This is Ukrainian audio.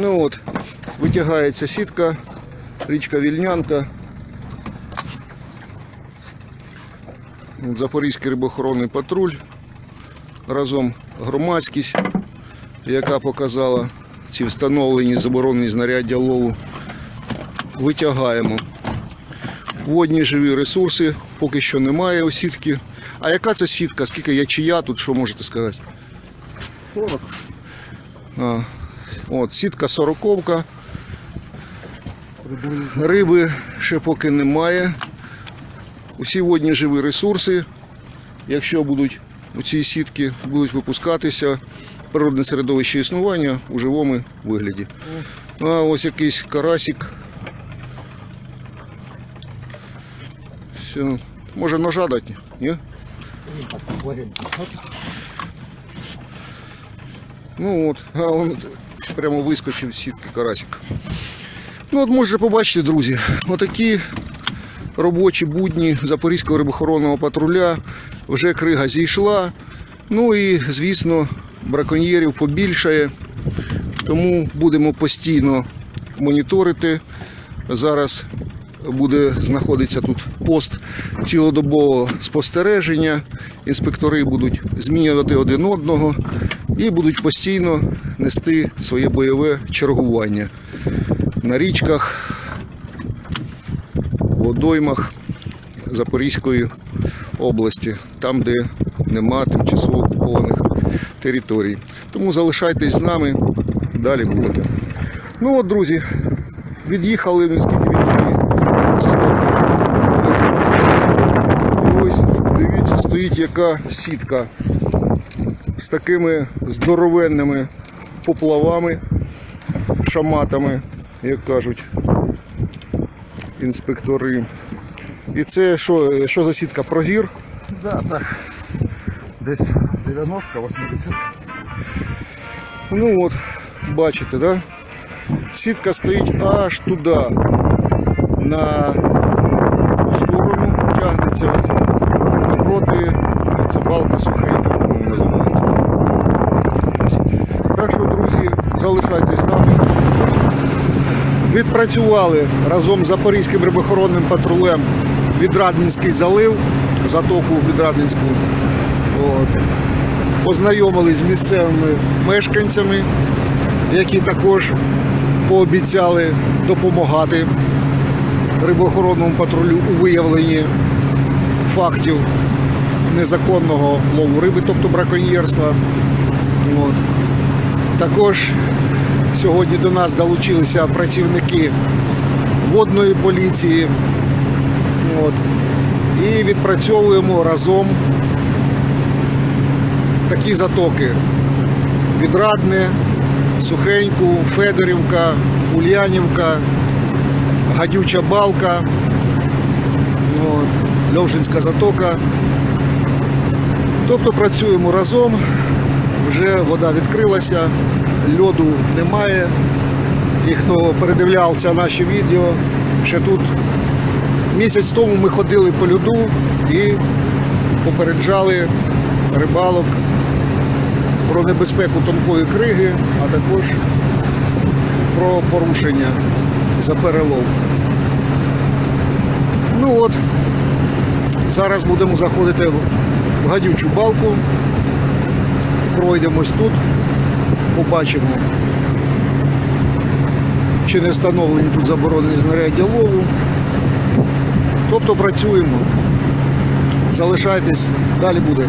Ну от, витягається сітка, річка Вільнянка. Запорізький рибоохоронний патруль. Разом громадськість, яка показала ці встановлені заборонені знаряддя лову. Витягаємо. Водні живі ресурси поки що немає у сітки. А яка це сітка? Скільки є чия тут, що можете сказати? 40. А, от, сітка сороковка. Риби ще поки немає. Усі водні живі ресурси, якщо будуть у цій сітки, будуть випускатися природне середовище існування у живому вигляді. А ось якийсь карасик. Все. Може ножа дати? Ні? Ну от, а он прямо вискочив з сітки карасик. Ну от можете побачити, друзі, отакі робочі будні Запорізького рибохоронного патруля. Вже крига зійшла. Ну і, звісно, браконьєрів побільшає. Тому будемо постійно моніторити. Зараз буде знаходитися тут пост цілодобового спостереження. Інспектори будуть змінювати один одного і будуть постійно нести своє бойове чергування на річках, водоймах Запорізької області, там, де нема тимчасово окупованих територій. Тому залишайтесь з нами, далі буде. Ну от, друзі, від'їхали від цієї. Ось, дивіться, стоїть яка сітка з такими здоровенними поплавами, шаматами, як кажуть інспектори. І це що, що за сітка? Прозір? Да, так. Десь 90 80 Ну от, бачите, да? Сітка стоїть аж туди, на Друзі, залишайтесь з нами. Відпрацювали разом з Запорізьким рибохоронним патрулем Відрадненський залив, затоку Відрадненську. От познайомились з місцевими мешканцями, які також пообіцяли допомагати рибоохоронному патрулю у виявленні фактів незаконного лову риби, тобто браконьєрства. От. Також сьогодні до нас долучилися працівники водної поліції. От. І відпрацьовуємо разом такі затоки. Відрадне, Сухеньку, Федорівка, Ульянівка, Гадюча балка, от, Льовжинська затока. Тобто працюємо разом, вже вода відкрилася, льоду немає. Ті, хто передивлявся наші відео, ще тут місяць тому ми ходили по льоду і попереджали рибалок про небезпеку тонкої криги, а також про порушення за перелов. Ну от, зараз будемо заходити в гадючу балку, пройдемось тут, побачимо, чи не встановлені тут заборонені знаряддя лову. Тобто працюємо. Залишайтесь, далі буде.